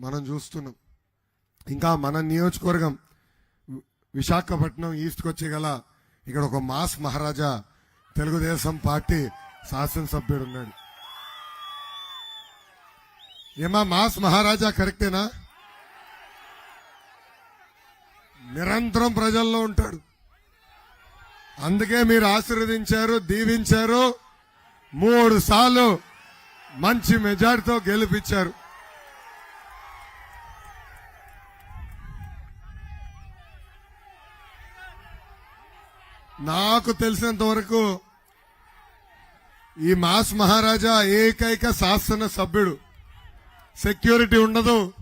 మనం చూస్తున్నాం. ఇంకా మన నియోజకవర్గం విశాఖపట్నం ఈస్ట్కి వచ్చే గల ఇక్కడ ఒక మాస్ మహారాజా తెలుగుదేశం పార్టీ శాసనసభ్యుడు ఉన్నాడు. ఏమా మాస్ మహారాజా కరెక్టేనా? నిరంతరం ప్రజల్లో ఉంటాడు. అందుకే మీరు ఆశీర్వదించారు దీవించారు మూడు సార్లు మంచి మెజార్టీతో గెలిపించారు. నాకు తెలిసినంత వరకు ఈ మాస్ మహారాజా ఏకైక శాసన సభ్యుడు. సెక్యూరిటీ ఉండదు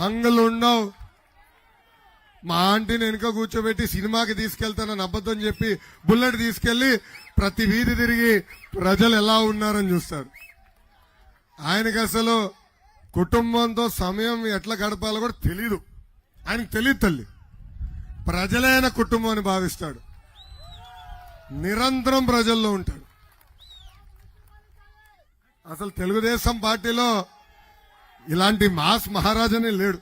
హంగులు ఉండవు. మా ఆంటీని వెనుక కూర్చోబెట్టి సినిమాకి తీసుకెళ్తానని అబద్ధం చెప్పి బుల్లెట్ తీసుకెళ్ళి ప్రతి వీధి తిరిగి ప్రజలు ఎలా ఉన్నారని చూస్తారు ఆయనకి అసలు కుటుంబంతో సమయం ఎట్లా గడపాలో కూడా తెలియదు ఆయనకు తెలియదు తల్లి. ప్రజలైన కుటుంబం అని భావిస్తాడు. నిరంతరం ప్రజల్లో ఉంటాడు. అసలు తెలుగుదేశం పార్టీలో ఇలాంటి మాస్ మహారాజనే లేడు.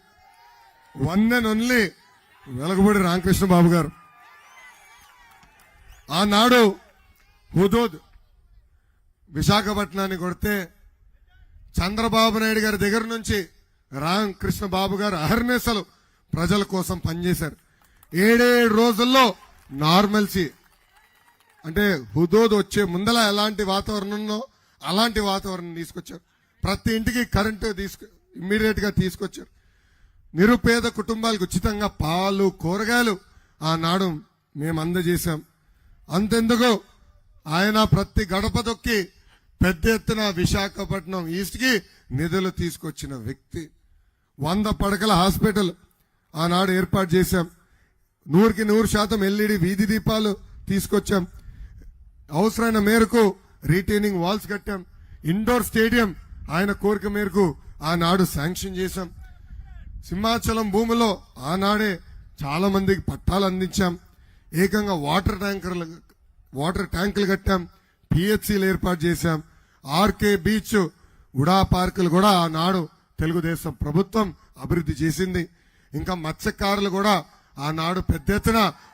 One and only Velagapudi Ramakrishna Babu garu. ఆనాడు హుదూద్ విశాఖపట్నాన్ని కొడితే చంద్రబాబు నాయుడు గారి దగ్గర నుంచి రామకృష్ణ బాబు గారు అహర్నేసలు ప్రజల కోసం పనిచేశారు. ఏడేడు రోజుల్లో నార్మల్సీ అంటే హుదోద్ వచ్చే ముందల ఎలాంటి వాతావరణం అలాంటి వాతావరణం తీసుకొచ్చారు. ప్రతి ఇంటికి కరెంటు తీసుకు ఇమ్మీడియట్గా తీసుకొచ్చారు. నిరుపేద కుటుంబాలకు ఉచితంగా పాలు కూరగాయలు ఆనాడు మేము అందజేశాం. అంతెందుకు ఆయన ప్రతి గడప దొక్కి పెద్ద ఎత్తున విశాఖపట్నం ఈస్ట్కి నిధులు తీసుకొచ్చిన వ్యక్తి. వంద పడకల హాస్పిటల్ ఆనాడు ఏర్పాటు చేశాం. నూరుకి నూరు శాతం ఎల్ఈడి వీధి దీపాలు తీసుకొచ్చాం. అవసరమైన మేరకు రీటైనింగ్ వాల్స్ కట్టాం. ఇండోర్ స్టేడియం ఆయన కోరిక మేరకు ఆనాడు శాంక్షన్ చేశాం. సింహాచలం భూమిలో ఆనాడే చాలా మందికి పట్టాలు అందించాం. ఏకంగా వాటర్ ట్యాంకర్లు వాటర్ ట్యాంకులు కట్టాం. పిహెచ్సిలు ఏర్పాటు చేశాం. ఆర్కే బీచ్ ఉడా పార్కులు కూడా ఆనాడు తెలుగుదేశం ప్రభుత్వం అభివృద్ధి చేసింది. ఇంకా మత్స్యకారులు కూడా ఆనాడు పెద్ద ఎత్తున